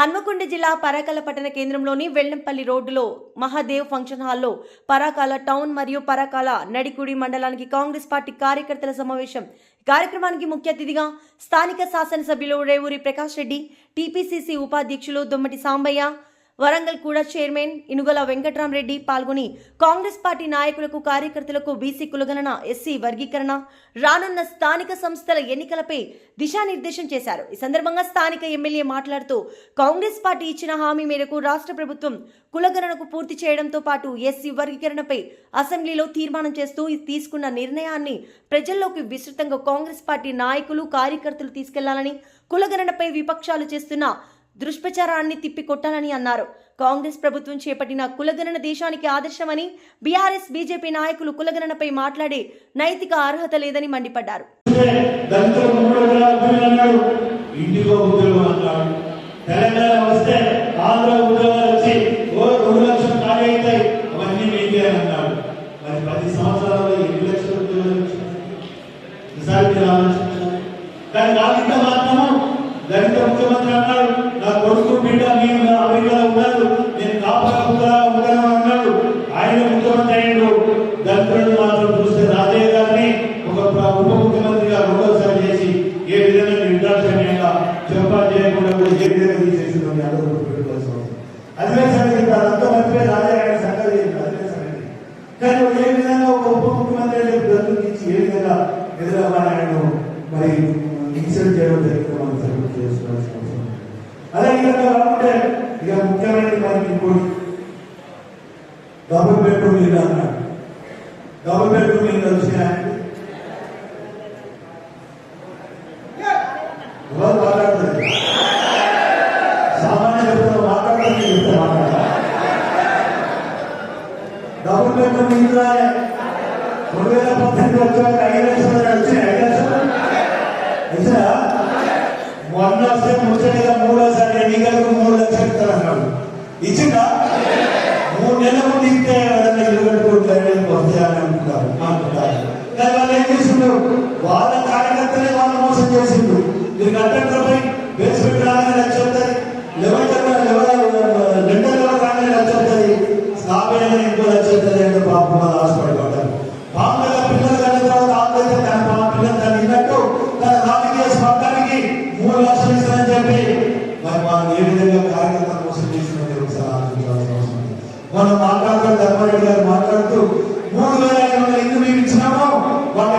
హన్మకొండ జిల్లా పరాకాల పట్టణ కేంద్రంలోని వెల్లంపల్లి రోడ్డులో మహాదేవ్ ఫంక్షన్ హాల్లో పరాకాల టౌన్ మరియు పరాకాల నడికుడి మండలానికి కాంగ్రెస్ పార్టీ కార్యకర్తల సమావేశం. కార్యక్రమానికి ముఖ్య అతిథిగా స్థానిక శాసనసభ్యులు రేవూరి ప్రకాష్ రెడ్డి టీపీసీసీ ఉపాధ్యక్షులు దొమ్మటి సాంబయ్య వరంగల్ కూడా చైర్మన్ ఇనుగల వెంకట్రామరెడ్డి పాల్గొని కాంగ్రెస్ పార్టీ నాయకులకు కార్యకర్తలకు బీసీ కులగణన ఎస్సీ వర్గీకరణ రానున్న స్థానిక సంస్థల ఎన్నికలపై దిశానిర్దేశం చేశారు. ఈ సందర్భంగా స్థానిక ఎమ్మెల్యే మాట్లాడుతూ కాంగ్రెస్ పార్టీ ఇచ్చిన హామీ మేరకు రాష్ట్ర ప్రభుత్వం కులగణనకు పూర్తి చేయడంతో పాటు ఎస్సీ వర్గీకరణపై అసెంబ్లీలో తీర్మానం చేస్తూ తీసుకున్న నిర్ణయాన్ని ప్రజల్లోకి విస్తృతంగా కాంగ్రెస్ పార్టీ నాయకులు కార్యకర్తలు తీసుకెళ్ళాలని కులగణనపై విపక్షాలు చేస్తున్న దుష్ప్రచారాన్ని తిప్పికొట్టాలని అన్నారు. కాంగ్రెస్ ప్రభుత్వం చేపట్టిన కులగణన దేశానికి ఆదర్శమని బీఆర్ఎస్ బీజేపీ నాయకులు కులగణనపై మాట్లాడే నైతిక అర్హత లేదని మండిపడ్డారు. కానీ దళిత ముఖ్యమంత్రి అన్నాడు నా కొడుకు బిడ్డ నేను నా అమెరికాలో ఉన్నాడు నేను కాపాడుకుంటా కుక్కలా ఉంటాను అన్నాడు. ఆయన ముఖ్యమంత్రి అయ్యాడు. దళితులను మాత్రం చూస్తే రాజయ్య గారిని ఒక ఉప ముఖ్యమంత్రిగా రెండోసారి చేసి ఏ విధంగా నిర్దాక్షణ్యంగా చెప్పా చేయకుండా కూడా ఏ విధంగా తీసేసిందో అదే సంగతి అదంతా మర్చిపోయి రాజయ్య గారి సంగతి అదే సంగతి. కానీ ఏ విధంగా ఒక ఉప ముఖ్యమంత్రి అనే దళితులకు ఏ విధంగా ఎదురవ్వాలని మరి ఇన్సల్ట్ చేయడం జరిగింది మనం సపోర్ట్ చేసుకోవాల్సిన అవసరం అదే విధంగా కాకుంటే ఇక ముఖ్యమైనది మనకి ఇంకోటి డబుల్ బెడ్రూమ్ ఇల్లు అన్నాడు డబుల్ బెడ్రూమ్ ఇల్లు వచ్చినాయండి మాట్లాడుతుంది సామాన్య వ్యక్తులు మాట్లాడుతుంది చెప్తే మాట్లాడాలి డబుల్ బెడ్రూమ్ ఇల్లు రెండు వేల పద్దెనిమిది వచ్చాక ఐదు లక్షలు వచ్చినాయి ఐదు లక్షలు వచ్చినా మొన్న వస్తే ముచ్చటగా మూడోసారి ఎన్నికలకు మూడు లక్షలు ఇస్తారన్నాడు ఇచ్చిందా మూడు నెలల ముందు ఇస్తే ఎవరైనా ఇల్లు కట్టుకుంటారని వస్తాయని అనుకుంటారు అనుకుంటారు కానీ వాళ్ళు ఏం చేసిండ్రు వాళ్ళ కార్యకర్తలే వాళ్ళు మోసం చేసిండ్రు మీరు కట్టడంపై బేస్మెంట్ రాగానే లక్ష వస్తుంది లెవెల్ లెవెల్ రెండో లెవెల్ రాగానే లక్ష వస్తుంది స్లాబ్ అయినా ఇంకో లక్ష వస్తుంది అంటే పాపం వాళ్ళు ఆశపడిపడ్డారు పాపం పిల్లలు కలిగిన తర్వాత ఆలోచన తన పాప పిల్లలు తను విన్నట్టు తన రాజకీయ స్వర్గానికి మూడు లక్షలు ఇస్తానని చెప్పి మరి మనం ఏ విధంగా కార్యకర్త మోసం చేసినట్టు ఒకసారి ఆలోచించాల్సిన అవసరం ఉంది. మనం మాట్లాడుతూ ధర్మారెడ్డి గారు మాట్లాడుతూ మూడు వేల ఐదు వందల ఎందుకు మేము ఇచ్చినామో వాళ్ళ